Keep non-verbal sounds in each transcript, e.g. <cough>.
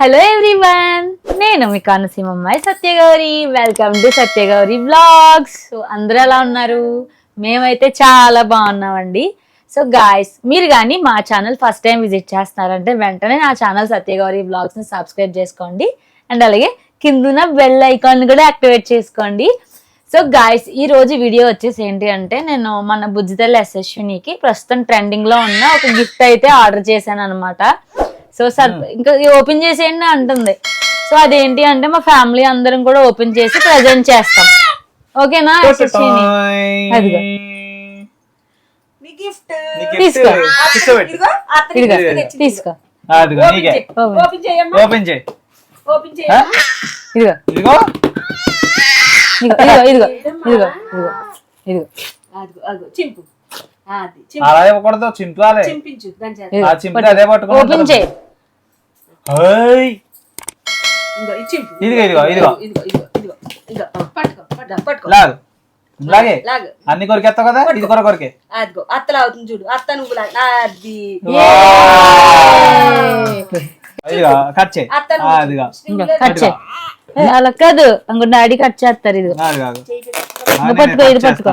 Hello everyone నేను మీ కనసీమమ్మాయి Satyagauri. Welcome to Satyagauri vlogs అందరూ ఎలా ఉన్నారు? మేమైతే చాలా బాగున్నామండి. సో గాయస్ మీరు కానీ మా ఛానల్ ఫస్ట్ టైం విజిట్ చేస్తున్నారంటే వెంటనే నా ఛానల్ సత్యగౌరి వ్లాగ్స్ని సబ్స్క్రైబ్ చేసుకోండి. అండ్ అలాగే కిందున బెల్ ఐకాన్ కూడా యాక్టివేట్ చేసుకోండి. సో గాయస్ ఈ రోజు వీడియో వచ్చేసి ఏంటి అంటే నేను మన బుజ్జితల్లి యశస్వినికి ప్రస్తుతం ట్రెండింగ్లో ఉన్న ఒక గిఫ్ట్ అయితే ఆర్డర్ చేశాను అనమాట సో సర్ ఇంకా ఓపెన్ చేసేయండి అంటుంది. సో అదేంటి అంటే మా ఫ్యామిలీ అందరం కూడా ఓపెన్ చేసి ప్రజెంట్ చేస్తాం. ఓకేనా అదిగో. తీసుకో. తీసుకో ఇదిగో ఇదిగో ఇదిగో. ఇదిగో. ఇదిగో. ఇదిగో ఇదిగో అలా ఇవ్వకూడదు చింపాలి. అదే పట్టుకోండి లాగే. అన్ని కొరికే కదా? ఇది కొర కొరికే. అదిగో అత్తలా అవుతుంది చూడు. అత్త నువ్వు అది. కట్ అలా కాదు అంగున్న కట్ చేస్తారు ఇది. పట్టుకో ఇది పట్టుకో.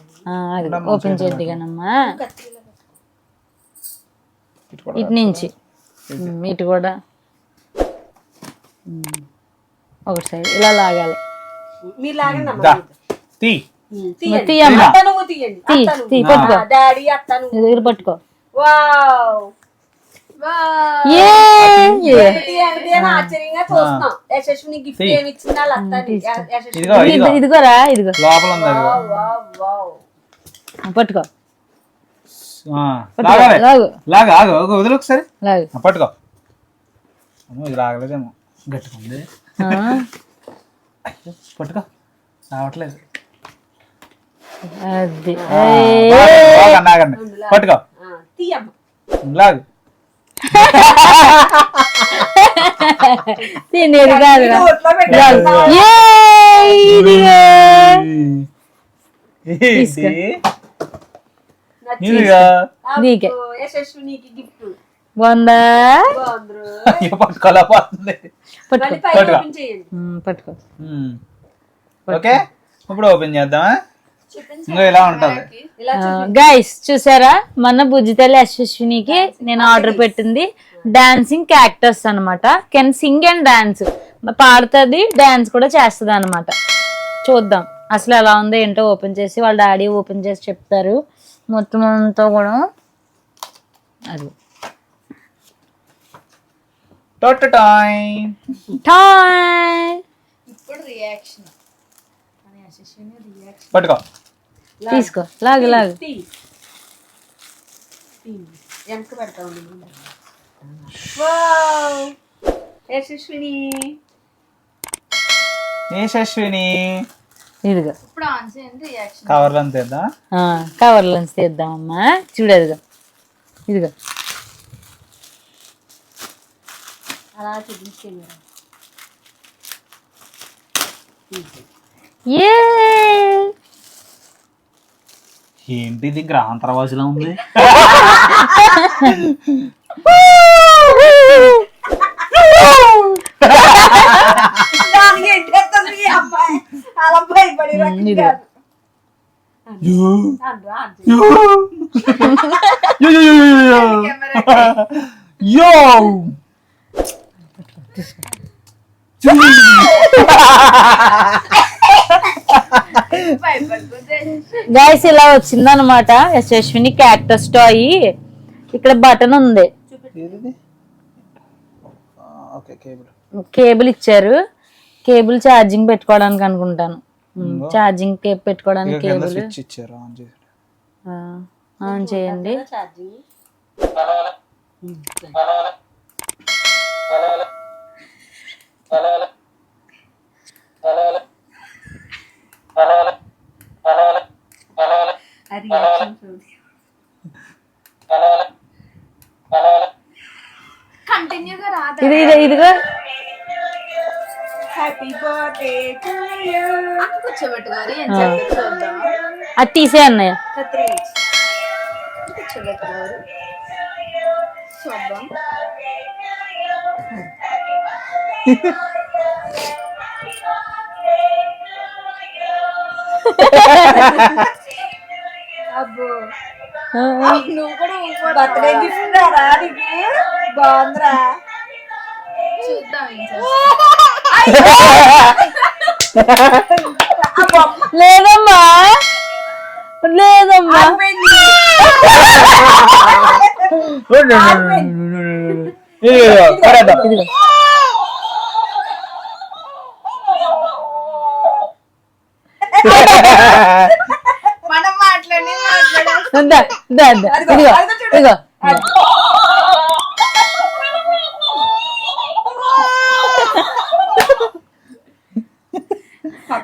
అది ఓపెన్ చేద్ది కానమ్మా ఇటు నుంచి. ఇటు. కూడా. ఒకటి సైడ్ ఇలా లాగాలి. పట్టుకో. ఇదిగోరా ఇదిగో. లోపల పట్టుకో. లాగా ఆగు వదిలి ఒకసారి. పట్టుకో. ఇది రాగలేదేమో. గట్టుకుంది పట్టుకో. రావట్లేదు. అది. పట్టుకో. లాగు. <laughs> తినేది కాదు ఇది నీకే. యశస్వినికి గిఫ్ట్ బాగుందా పట్టుకో. ఓకే ఇప్పుడు ఓపెన్ చేద్దామా ఇంకా ఇలా ఉంటది గైస్ చూసారా? మన బుజ్జితల్లి యశస్వినికి నేను ఆర్డర్ పెట్టింది డాన్సింగ్ క్యాక్టర్స్ అన్నమాట. కెన్ సింగ్ అండ్ డాన్స్ పాడుతుంది డాన్స్ కూడా చేస్తుంది అనమాట చూద్దాం. అసలు ఎలా ఉందో ఏంటో ఓపెన్ చేసి వాళ్ళ డాడీ ఓపెన్ చేసి చెప్తారు. మొత్తం అంతా కూడా అది. పట్టుకో. తీసుకో. లాగు లాగు. వెనక పెడతావు యశస్విని యశస్విని ఇదిగా. కవర్లో తీద్దాం కవర్లో తీద్దాం అమ్మా చూడు అదిగో ఇదిగో. ఏంటి ఇది? గ్రహాంతరవాసిలా ఉంది. <laughs> <laughs> <laughs> యో. గైస్ ఇలా వచ్చిందనమాట యశస్విని క్యాక్టస్ టాయ్ ఇక్కడ బటన్ ఉంది. కేబుల్. ఇచ్చారు. కేబుల్ ఛార్జింగ్ పెట్టుకోవడానికి అనుకుంటాను. ఛార్జింగ్ కేబ్ పెట్టుకోవడానికి స్విచ్ ఇచ్చారు ఆన్ చేసి ఆన్ చేయండి. ఇది ఇది ఇదిగా. అది తీసే అన్నయ్య. చూద్దాం. అబ్బో. నువ్వు కూడా. బర్త్డే గిఫ్ట్ బాగుందిరా. చూద్దాం. <laughs> లేదమ్మా. లేదమ్మా. మనం మాట్లాడి. ఇదిగో ఇదిగో.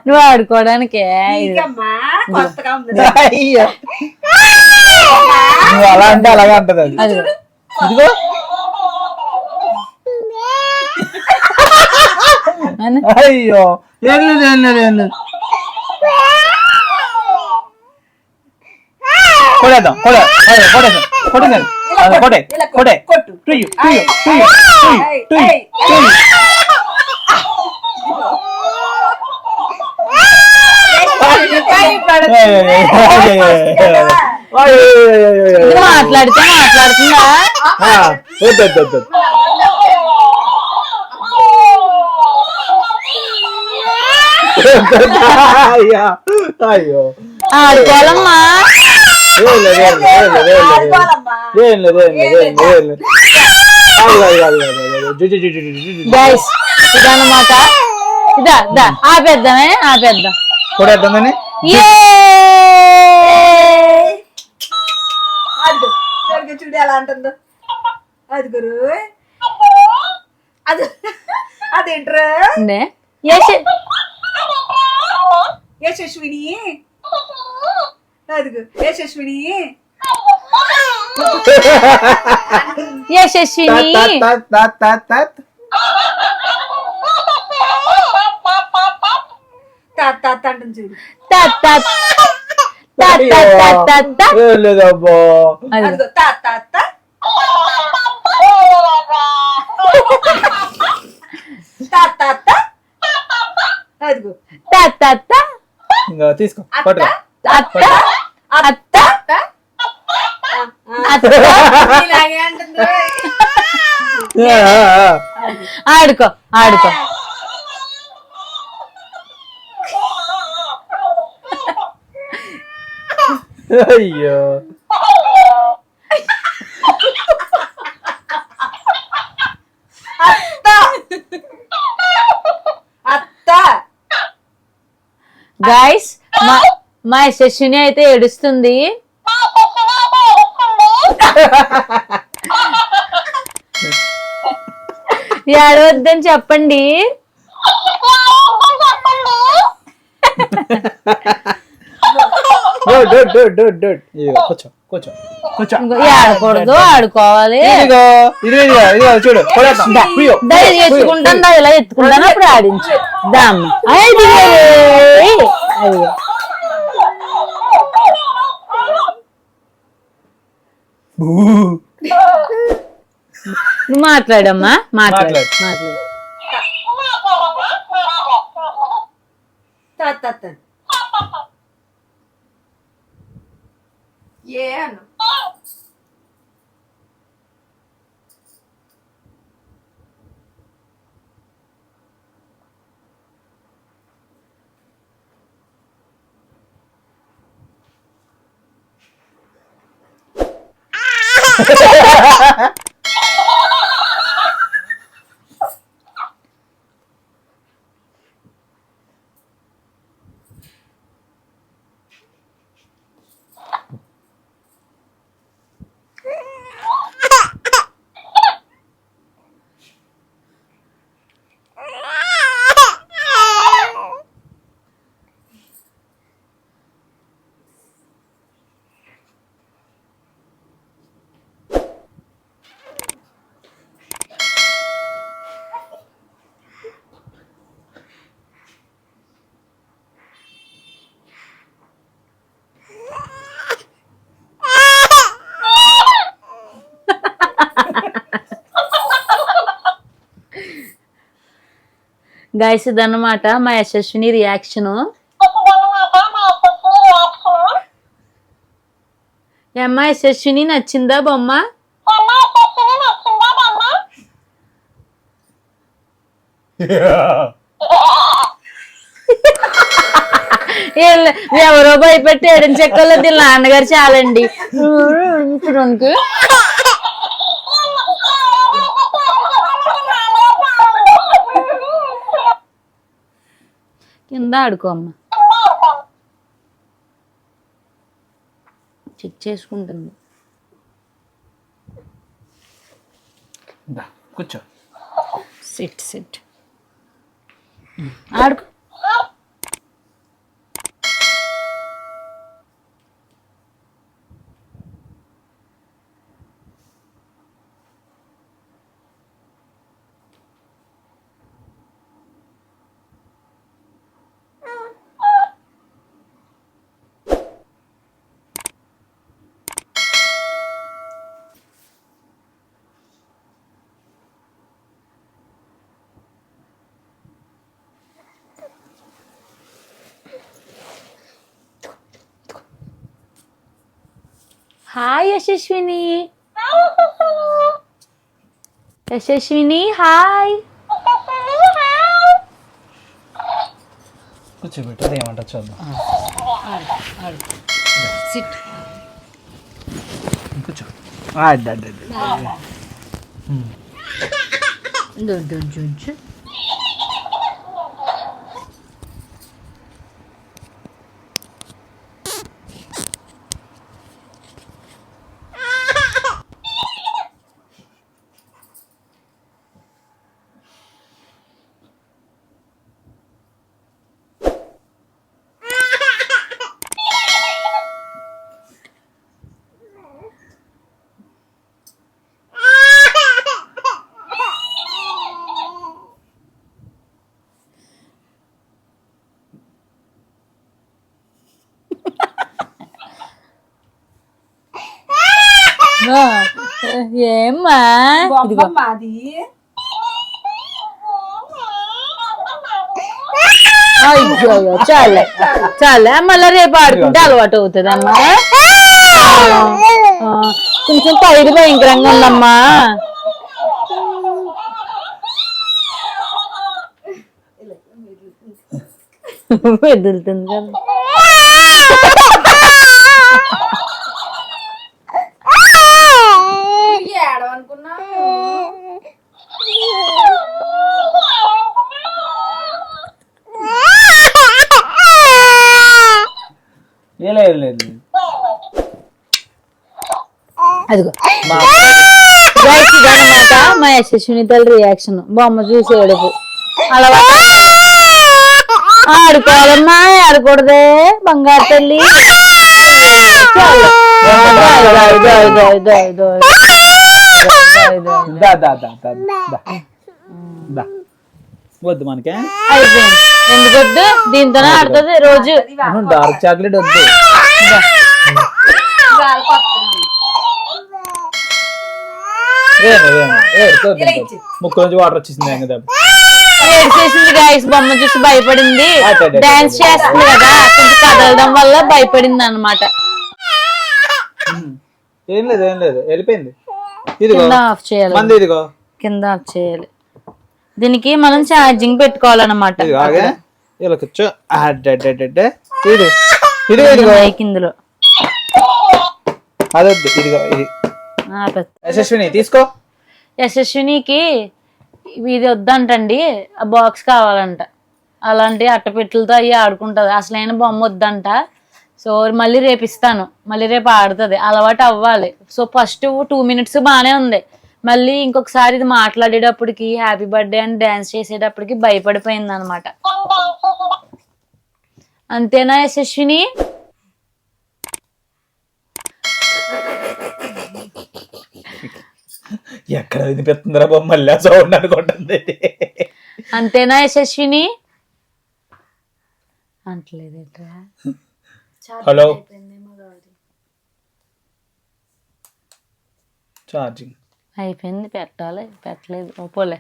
నువ్వు ఆడుకోవడానికే ఇది. నీకమ్మా కొత్తగా ఉంది అయ్యో. నువ్వు అలా అంటే అలాగే అంటది అది. అదిగో ఇదిగో. అన్న. అయ్యో. ఏం లేదు ఏం లేదు ఏం లేదు. కొడేద్దాం కొడే కొడే కొడేద్దాం కొట్టేద్దాం అది కొట్టే కొట్టే కొట్టు. టుయ్యు టుయ్యు టుయ్యు టుయ్యు టుయ్యు టుయ్యు ఇది మాట్లాడితే మాట్లాడుతుందా? అయ్యో ఆడుకోవాలమ్మా. ఇదన్నమాట. ఇదా ఆపేద్దామే ఆపేద్దాం. కొడేద్దామని ఏ అదిగో చూడు చూడు ఎలా అంటుందో అది గురు అది అదేంట్రా యశస్విని అదిగో యశస్విని యశస్విని తత్, తత్, తత్, అంటుంది చూడు అదిగో. అదిగో. ఇంకా తీసుకో పట్టుకో అత్త అత్త అత్త ఇలాగే అంటుంది ఆ, ఆ, ఆ. ఆడుకో ఆడుకో అయ్యో. అత్త. అత్త. గైస్ మా మా యశస్విని అయితే ఏడుస్తుంది. ఏడవద్దని చెప్పండి డోడ్, డోడ్, డోడ్, డోడ్, డోడ్. ఇదిగో కూర్చో కూర్చో కూర్చో. ఇంకో ఏడకూడదు ఆడుకోవాలి. ఇదిగో ఇదిగో చూడు ఎత్తుకుంటాను ఇలా ఎత్తుకుంటాను అప్పుడు ఆడించు. దామ్మ అయ్యో. నువ్వు మాట్లాడమ్మా మాట్లాడు మాట్లాడు. Yeah. Oh! <laughs> Ah! <laughs> గైస్ ఇదన్నమాట మా యశస్విని రియాక్షన్ అమ్మ యశస్విని నచ్చిందా బొమ్మ? ఎవరో భయపెట్టి ఏడం చెక్కల్లో దీని నాన్నగారు చాలండి. <laughs> చూడడానికి కింద ఆడుకో అమ్మ. చెక్ చేసుకుంటుంది. కూర్చో. Sit sit. ఆడుకో. హాయ్ యశస్విని యశస్విని హాయ్ కూర్చోబెట్టు అది ఏమంటా చూద్దాం సిట్ కూర్చో. ఆ, అడ్డ, అడ్డ, <laughs> ఏమ్మా ఇదిగో. అయ్యో చాలే చాలే. మళ్ళీ రేపు ఆడుకుంటే అలవాటు అవుతుంది అమ్మా. కొంచెం పైరు భయంకరంగా ఉందమ్మా. <laughs> వెదులుతుంది కదా. లేదు లేదు. అదిగో మా గైస్ ఇదన్నమాట మా తల్లి రియాక్షన్ బొమ్మ చూసి ఏడుపు అలా ఆడుకోవాలమ్మా ఆడకూడదే బంగారు తల్లి వద్దు మనకే అయిపోయింది ఎందుకొద్దు? దీంతోనే ఆడుతుంది రోజు. డార్క్ చాక్లెట్ వద్దు. ఏమి ఏమి ఏడుకోవద్దు ముక్కు నుంచి వాటర్ వచ్చేసింది ఏడ్చేసింది గాయస్ బొమ్మ చూసి భయపడింది. డాన్స్ చేస్తుంది కదా కొంచెం కదలడం వల్ల భయపడింది అనమాట ఏం లేదు ఏం లేదు. వెళ్ళిపోయింది. ఇదిగో. కింద ఆఫ్ చేయాలి. మంది ఇదిగో. కింద ఆఫ్ చేయాలి. దీనికి మనం ఛార్జింగ్ పెట్టుకోవాలన్నమాట. ఇలా కూర్చో. ఇది ఇందులో. అదొద్దు. ఇదిగో ఇది. యశస్విని తీసుకో. యశస్వినికి ఇది వద్దంటండి. ఆ బాక్స్ కావాలంట. అలాంటి అట్టపెట్టెలతో అవి ఆడుకుంటుంది. అసలైన బొమ్మ వద్దంట. సో మళ్ళీ రేపు ఇస్తాను మళ్ళీ రేపు ఆడుతుంది. అలవాటు అవ్వాలి. సో ఫస్ట్ టూ మినిట్స్ బాగానే ఉంది. మళ్ళీ ఇంకొకసారి ఇది మాట్లాడేటప్పటికి హ్యాపీ బర్త్డే అని డ్యాన్స్ చేసేటప్పటికి భయపడిపోయింది అనమాట అంతేనా యశస్విని? ఎక్కడ వినిపిస్తుందిరా బొమ్మ మళ్ళీ సౌండ్ అనుకుంటుంది. అంతేనా యశస్విని? అంటలేదేట్రా. హలో ఛార్జింగ్ అయిపోయింది. పెట్టాలి. పెట్టలేదు. పోలే.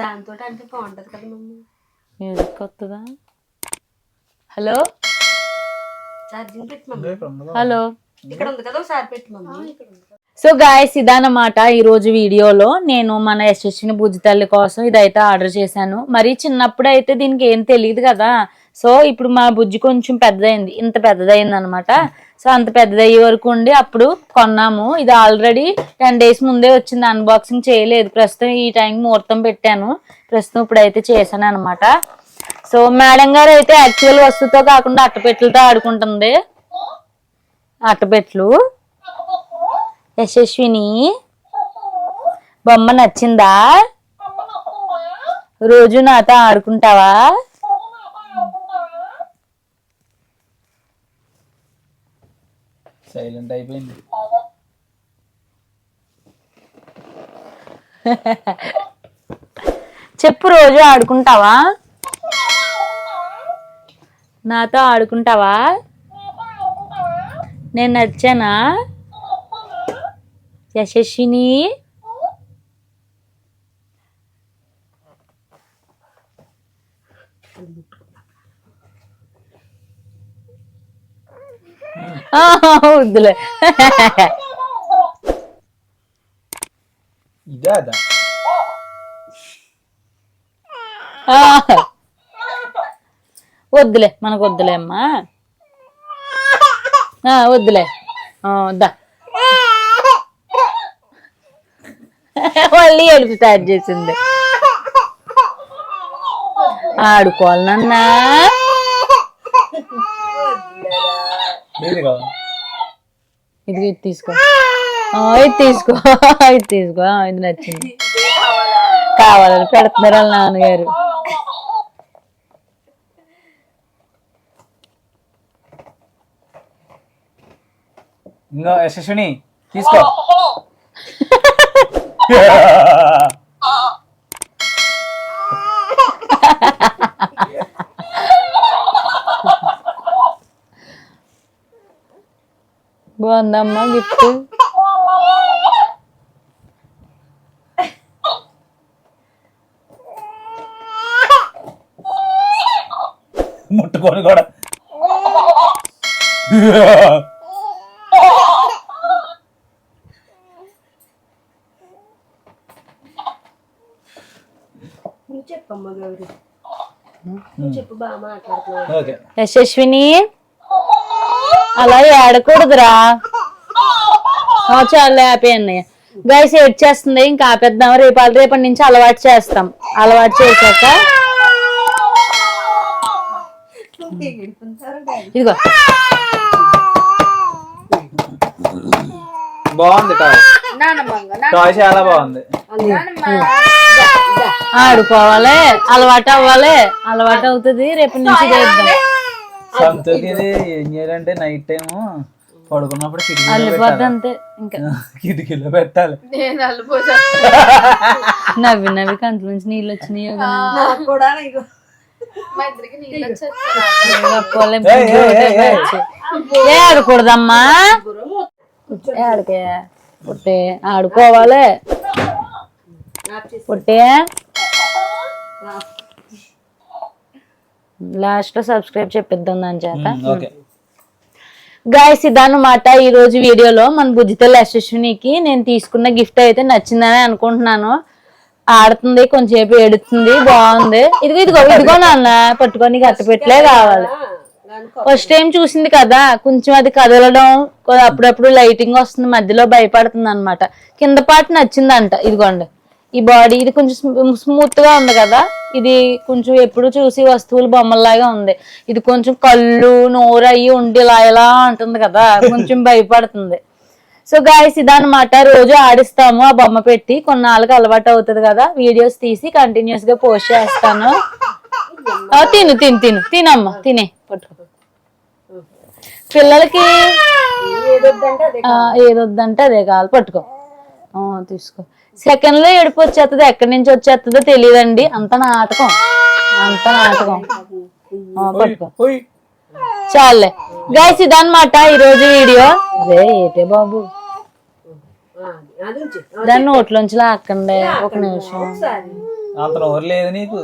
దాంతో అంటే బాగుంటది కదా మమ్మీ. మ్యూజిక్ వస్తుందా? హలో? ఛార్జింగ్ పెట్టి మమ్మీ. హలో? ఇక్కడ ఉంది కదా ఒకసారి పెట్టి మమ్మీ. సో గాయస్ ఇదన్నమాట ఈ రోజు వీడియోలో. నేను మన యశస్విని బుజ్జి తల్లి కోసం ఇదైతే ఆర్డర్ చేశాను. మరి చిన్నప్పుడు అయితే దీనికి ఏం తెలియదు కదా. సో ఇప్పుడు మా బుజ్జి కొంచెం పెద్దదైంది. ఇంత పెద్దదైంది అనమాట సో అంత పెద్దదయ్యే వరకు ఉండి అప్పుడు కొన్నాము. ఇది ఆల్రెడీ టెన్ డేస్ ముందే వచ్చింది. అన్బాక్సింగ్ చేయలేదు. ప్రస్తుతం ఈ టైం ముహూర్తం పెట్టాను. ప్రస్తుతం ఇప్పుడైతే చేశాను అనమాట సో మేడం గారు అయితే యాక్చువల్ వస్తువుతో కాకుండా అట్టపెట్లతో ఆడుకుంటుంది. అట్టపెట్లు యశస్విని. బొమ్మ నచ్చిందా? రోజు నాతో ఆడుకుంటావా? సైలెంట్ అయిపోయింది చెప్పు రోజు ఆడుకుంటావా? నాతో ఆడుకుంటావా? నేను నచ్చానా? యశస్విని? వద్దులే. ఇదే అదా వద్దులే మనకు వద్దులే అమ్మా. వద్దులే. వద్దా మళ్ళీ ఏడుపు స్టార్ట్ చేసింది. ఆడుకోవాలి నాన్న. లేదు కదా? ఇది ఇది తీసుకో. ఇది తీసుకో. <laughs> ఇది తీసుకో. ఇది నచ్చింది. కావాలని పెడుతున్నారు వాళ్ళ నాన్నగారు. ఇంకా యశస్విని తీసుకో. <laughs> <laughs> బాగుందమ్మా గిఫ్ట్. ముట్టుకొని కూడా. నువ్వు చెప్పమ్మ గౌరి. నువ్వు చెప్పు బాగా మాట్లాడుతున్నావు. ఓకే. యశస్విని. అలా ఏడకూడదురా. చాలా హ్యాపీ అన్నయ్య గైస్ ఏడ్ చేస్తుంది ఇంకా ఆపేద్దాం. రేపు రేపటి నుంచి అలవాటు చేస్తాం. అలవాటు చేశాక. ఇదిగో. బాగుంది టాయ్. చాలా బాగుంది. ఆడుకోవాలి. అలవాటు అవ్వాలి. అలవాటు అవుతుంది. రేపు నుంచి చేద్దాం. సంతోకి ఇది ఏం చేయాలంటే నైట్ టైం పడుకున్నప్పుడు కిటికీలో అల్లిపోద్ది పెట్టాలి. అంతే ఇంకా. కిటికీలో పెట్టాలి. నేను నవ్వి నవ్వి కంట్ల నుంచి నీళ్ళు వచ్చినాయో నాకు కూడా ఇగో మా ఇద్దరికి నీళ్ళు వచ్చేస్తాయి. కప్పుకోలే ఏయ్, ఏయ్, ఏయ్, ఏయ్. ఏ ఆడకూడదమ్మా? ఆడకే పుట్టే ఆడుకోవాలి. పుట్టే. లాస్ట్లో సబ్స్క్రైబ్ చెప్పిద్దాం దాని చేత గాయస్ ఇదన్నమాట ఈ రోజు వీడియోలో. మన బుజ్జితల్లి యశస్వినికి నేను తీసుకున్న గిఫ్ట్ అయితే నచ్చిందని అనుకుంటున్నాను. ఆడుతుంది కొంచెంసేపు ఏడుతుంది బాగుంది. ఇదిగో ఇదిగో ఇదిగో నాన్న పట్టుకొని గట్టపెట్లే కావాలి. ఫస్ట్ టైం చూసింది కదా కొంచెం అది కదలడం అప్పుడప్పుడు లైటింగ్ వస్తుంది మధ్యలో భయపడుతుంది అనమాట కింద పాటు నచ్చిందంట ఇదిగోండి. ఈ బాడీ ఇది కొంచెం స్మూత్గా ఉంది కదా? ఇది కొంచెం ఎప్పుడు చూసి వస్తువులు బొమ్మల్లాగా ఉంది. ఇది కొంచెం కళ్ళు నోరు అయ్యి ఉండి ఇలా ఇలా అంటుంది కదా? కొంచెం <laughs> భయపడుతుంది. సో గాయస్ ఇదన్నమాట. రోజు ఆడిస్తాము ఆ బొమ్మ పెట్టి. కొన్నాళ్ళకి అలవాటు అవుతుంది కదా? వీడియోస్ తీసి కంటిన్యూస్గా పోస్ట్ చేస్తాను. తిను తిను తిను. తినమ్మా తినే. పట్టుకో. పిల్లలకి ఏదొద్దంటే అదే కావాలి. పట్టుకో. తీసుకో. సెకండ్లో ఏడుపు వచ్చేస్తుంది ఎక్కడి నుంచి వచ్చేస్తుందో తెలియదండి. అంత నాటకం. అంత నాటకం. ఆ, పట్టుకో. చాలే. గైస్ ఇదన్నమాట ఈ రోజు వీడియో. అదే ఏటే బాబు? ఆ, అది ఉంచు. దాన్ని నోట్లోంచి లాక్కండి ఒక నిమిషం. ఒకసారి. అంత నోరు లేదు నీకు.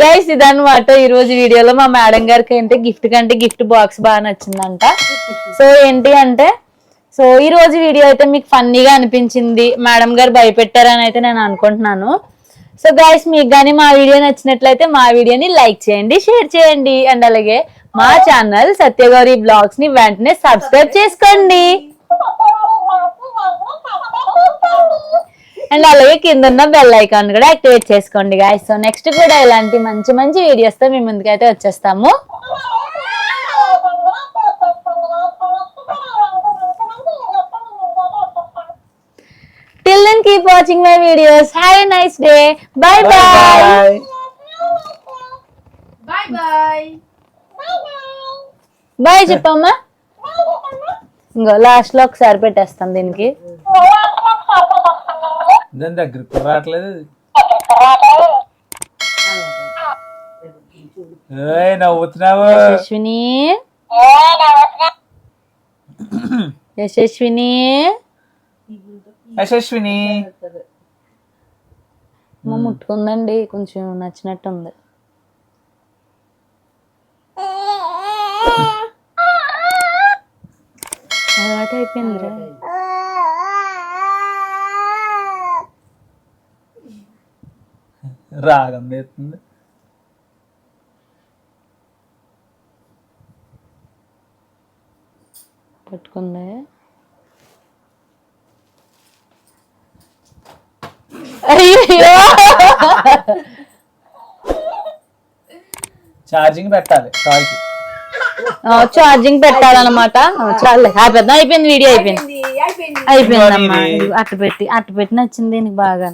గైస్ ఇదన్నమాట. ఈ రోజు వీడియోలో మా మేడం గారికి ఏంటి గిఫ్ట్ కంటే గిఫ్ట్ బాక్స్ బాగా నచ్చిందంట. సో ఏంటి అంటే సో ఈ రోజు వీడియో అయితే మీకు ఫన్నీగా అనిపించింది. మేడం గారు భయపెట్టారని అయితే నేను అనుకుంటున్నాను. సో గైస్ మీకు కానీ మా వీడియో నచ్చినట్లయితే మా వీడియోని లైక్ చేయండి షేర్ చేయండి. అండ్ అలాగే మా ఛానల్ సత్యగౌరి బ్లాగ్స్ని వెంటనే సబ్స్క్రైబ్ చేసుకోండి. అండ్ అలాగే కింద ఉన్న బెల్ ఐకాన్ కూడా యాక్టివేట్ చేసుకోండి గాయస్ సో నెక్స్ట్ కూడా ఇలాంటి మంచి మంచి వీడియోస్తో మీ ముందుకైతే వచ్చేస్తాము. Till then keep watching my videos have a nice day bye bye bye bye bye చెప్పమ్మా ఇంకో లాస్ట్లో ఒకసారి పెట్టేస్తాం దీనికి. దాని దగ్గరికి రావట్లేదు ఏయ్ నవ్వుతున్నావు. యశస్విని. యశస్విని. యశస్విని. అమ్మ ముట్టుకుందండి కొంచెం నచ్చినట్టుంది. అలవాటు అయిపోయిందిరా రాగం పట్టుకుంది? అయ్యో ఛార్జింగ్ పెట్టాలి టాయ్కి ఛార్జింగ్ పెట్టాలన్నమాట. చాలే అయిపోయింది అయిపోయింది వీడియో అయిపోయింది. అయిపోయింది. ఇదిగో అట్టు పెట్టి అట్టు పెట్టి నచ్చింది దీనికి బాగా